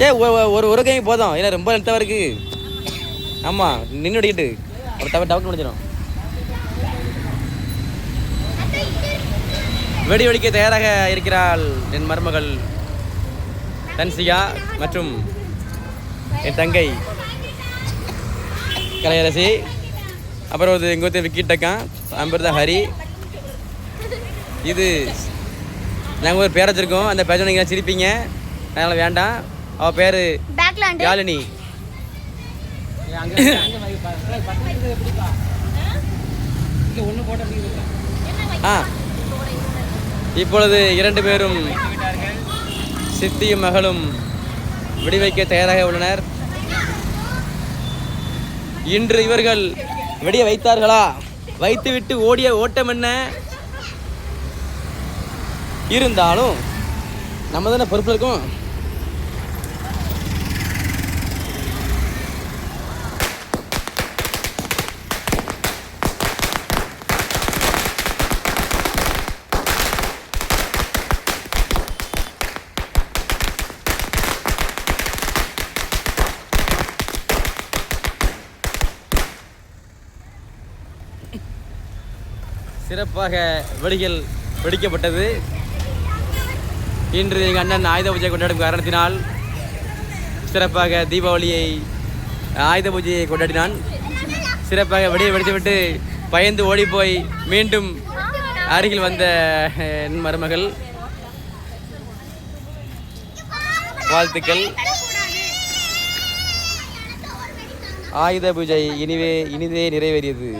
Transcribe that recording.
ஏ ஒ- ஒரு ஒரு கை போதும். ஏன்னா ரொம்ப லென்த்தாக இருக்கு. ஆமாம் நின்று அடிக்கிட்டு. ஒரு டவர் டவர் முடிஞ்சிடும். வெடி வெடிக்க தயாராக இருக்கிறாள் என் மருமகள் தன்சிகா மற்றும் என் தங்கை கலையரசி. அப்புறம் ஒரு எங்கள் ஒருத்தர் விக்கி டக்கான் தான் ஹரி. இது நாங்கள் ஒரு பேர் வச்சுருக்கோம். அந்த பேர் நீங்கள் சிரிப்பீங்க. அதனால் வேண்டாம். அவள் பேர் யாழினி. ஆ. இப்பொழுது இரண்டு பேரும் சித்தியும் மகளும் வெடிவைக்க தயாராக உள்ளனர். இன்று இவர்கள் வெடிய வைத்தார்களா? வைத்துவிட்டு ஓடிய ஓட்டம் என்ன? இருந்தாலும் நம்ம தானே பொறுப்பு இருக்கோம். சிறப்பாக வெடிகள் வெடிக்கப்பட்டது. இன்று எங்கள் அண்ணன் ஆயுத பூஜை கொண்டாடும் காரணத்தினால் சிறப்பாக தீபாவளியை ஆயுத பூஜையை கொண்டாடினான். சிறப்பாக வெடியை வெடித்துவிட்டு பயந்து ஓடிப்போய் மீண்டும் அருகில் வந்த என் மருமகள். வாழ்த்துக்கள். ஆயுத பூஜை இனிவே இனிதே நிறைவேறியது.